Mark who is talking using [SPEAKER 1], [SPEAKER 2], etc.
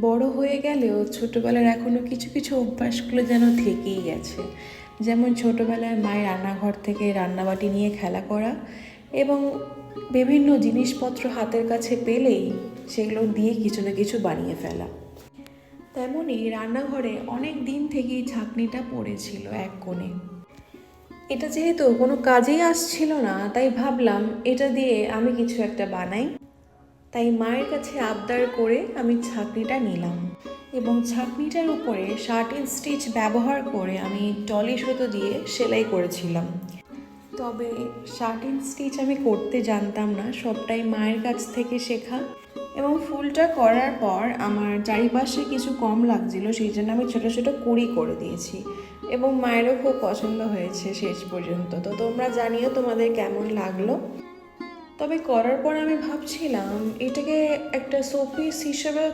[SPEAKER 1] বড় হয়ে গেলেও ছোটোবেলার এখনও কিছু কিছু অভ্যাসগুলো যেন থেকেই গেছে। যেমন ছোটোবেলায় মায়ের রান্নাঘর থেকে রান্নাবাটি নিয়ে খেলা করা এবং বিভিন্ন জিনিসপত্র হাতের কাছে পেলেই সেগুলো দিয়ে কিছু না কিছু বানিয়ে ফেলা। তেমনই রান্নাঘরে অনেক দিন থেকেই ছাঁকনিটা পড়েছিল এক কোণে। এটা যেহেতু কোনো কাজেই আসছিল না, তাই ভাবলাম এটা দিয়ে আমি কিছু একটা বানাই। তাই মায়ের কাছে আবদার করে আমি ছাঁকনিটা নিলাম এবং ছাঁকনিটার উপরে শার্টিন স্টিচ ব্যবহার করে আমি টলি সুতো দিয়ে সেলাই করেছিলাম। তবে শার্টিন স্টিচ আমি করতে জানতাম না, সবটাই মায়ের কাছ থেকে শেখা এবং ফুলটা করার পর আমার চারিপাশে কিছু কম লাগছিল, সেই জন্য আমি ছোটো ছোটো কুড়ি করে দিয়েছি এবং মায়েরও খুব পছন্দ হয়েছে শেষ পর্যন্ত। তো তোমরা জানিও তোমাদের কেমন লাগল। তবে করার পর আমি ভাবছিলাম এটাকে একটা শোপিস হিসেবে